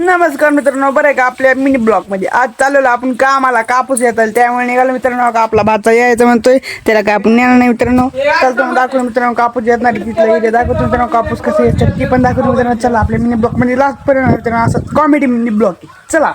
नमस्कार मित्रांनो बरं आहे का आपल्या मिनी ब्लॉकमध्ये? आज चाललेलो आपण कामाला कापूस येतात त्यामुळे निघालो मित्रांनो. का आपला भाचा यायचं म्हणतोय त्याला काय आपण नेणार नाही मित्रांनो. चालतो मग दाखवतो मित्रांनो कापूस येत नाही तिथलं एरिया दाखवतो मित्रांनो कापूस कसं येत ती पण दाखवतो मित्रांनो. चला आपल्या मिनी ब्लॉक म्हणजे लास्ट पर्यंत मित्रांनो असं कॉमेडी मिनी ब्लॉक चला.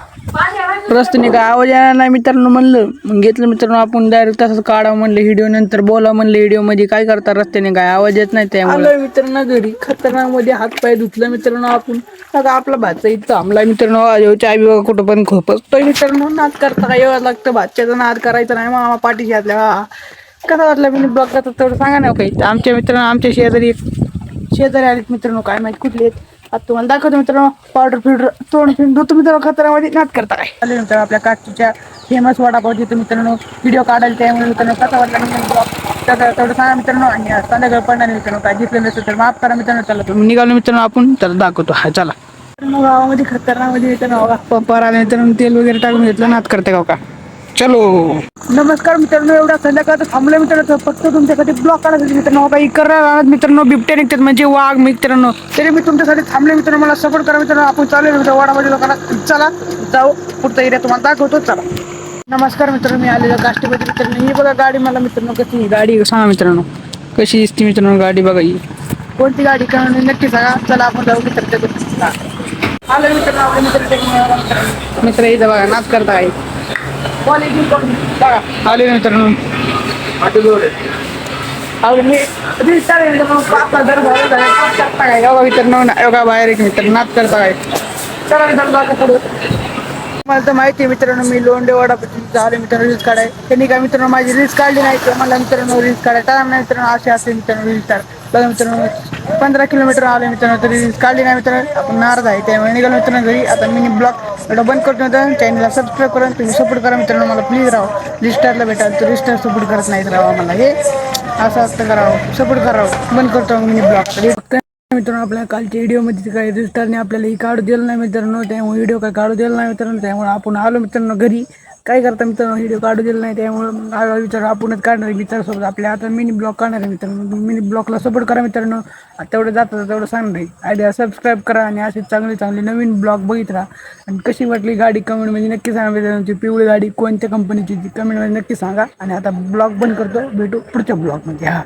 रस्त्याने काय आवाज येणार नाही मित्रांनो म्हणलं. मग घेतलं मित्रांनो आपण डायरेक्ट तसंच काढावं म्हणलं व्हिडिओ नंतर बोला म्हणलं व्हिडिओमध्ये. काय करता रस्त्याने काय आवाज येत नाही त्यामुळे. मित्रांनो घरी. खतरनाकमध्ये हात पाय धुतलं मित्रांनो आपण. आता आपला भातचा इथं थांबला मित्रांनो. आजो चाय बी कुठं पण खोपसतोय मित्रांनो. नाद करता काय यावं लागतं? भातच्याचा नाद करायचा नाही. मामा पाठीशी घातल्या हा कसा वाटला मी ब्लॉग करता तेवढं सांगा ना काही आमच्या मित्रांनो आमच्या शेजारी शेजारी आलेत मित्रांनो. काय माहिती कुठले आहेत. आता तुम्हाला दाखवतो मित्रांनो पावडर फिल्डर तोंड फिल्ड धुतो मित्रांनो खतरामध्ये नाद करता काय? आले मित्रांनो आपल्या काठच्या फेमस वडापाव तिथे मित्रांनो. व्हिडिओ काढायला त्यामुळे मित्रांनो कसा वाटला तर तेवढं सांगा मित्रांनो आणि संध्याकाळी पडणार मित्रांनो. काय घेतलं नसेल तर माफ करा मित्रांनो चला. तुम्ही निघालो मित्रांनो आपण त्याला दाखवतो. हा चला. गावामध्ये खतरनाकमध्ये मित्रांनो पंपावर आले मित्रांनो तेल वगैरे टाकून घेतलं नात करते गाव का? चलो. नमस्कार मित्रांनो एवढा संध्याकाळ थांबलं मित्रांनो. फक्त तुमच्यासाठी ब्लॉक काढायसाठी मित्रांनो. हो काही करा मित्रांनो बिबट्या निघतात म्हणजे वाघ मित्रांनो. तरी मी तुमच्यासाठी थांबले मित्रांनो. मला सपोर्ट करा मित्रांनो. आपण चालू मित्रांनो. वाडामध्ये लोकांना चला. जाऊ. पुढचा एरिया तुम्हाला दाखवतो. चला. नमस्कार मित्रांनो मी आलेलो काष्टीपती मित्रांनो. ही बघा गाडी मला मित्रांनो कशी गाडी सांगा मित्रांनो. कशी दिसते मित्रांनो गाडी बघा ही. कोणती गाडी? का नक्की सांगा. चला आपण जाऊ मित्र आलो मित्रांनो. आपले मित्र मित्र इथं बघा नाच करता आहे आले मित्रांनो योगा बाहेर एक मित्र नाच करता काय? चला मित्रांनो पुढे. मला तर माहिती आहे मित्रांनो मी लोंडेवाडा वडापासून झाले मित्रांनो रील्स काढाय. त्यांनी काय मित्रांनो माझी रील्स काढली नाही तर मला मित्रांनो रील्स काढाय. टाइम नाही मित्रांनो असे असे मित्रांनो रील्स काढ. बघा मित्रांनो पंधरा किलोमीटर आले मित्रांनो तरी रील्स काढली नाही मित्रांनो. आपण नाराज आहे त्यामुळे निघालो मित्रांनो घरी. आता मिनी ब्लॉग एवढा बंद करतो मित्रांनो. चॅनलला सबस्क्राईब करून तुम्ही सपोर्ट करा मित्रांनो. मला प्लीज राहा. रिस्टारला भेटाल तर रिस्टार सपोर्ट करत नाहीत राहा मला हे. असं असतं करावं सपोर्ट करावं बंद करतो मिनी ब्लॉग मित्रांनो आपल्या कालच्या व्हिडिओमध्ये काही रिस्टारने आपल्याला ही काढू दिलं नाही मित्रांनो त्यामुळे व्हिडिओ काय काढू दिला नाही मित्रांनो त्यामुळे आपण आलो मित्रांनो घरी. काय करता मित्रांनो व्हिडिओ काढू दिला नाही त्यामुळे मग विचार आपणच काढणार मित्रांसोबत. आपल्या आता मिनी ब्लॉग काढणार आहे मित्रांनो. मिनी ब्लॉगला सपोर्ट करा मित्रांनो. तेवढं जातं तेवढं सांगणार आहे. आयडिया सबस्क्राईब करा आणि असे चांगले चांगले नवीन ब्लॉग बघित राहा. आणि कशी वाटली गाडी कमेंटमध्ये नक्की सांगा मित्रांनो. पिवळी गाडी कोणत्या कंपनीची ती कमेंटमध्ये नक्की सांगा. आणि आता ब्लॉग बंद करतो. भेटू पुढच्या ब्लॉगमध्ये हा.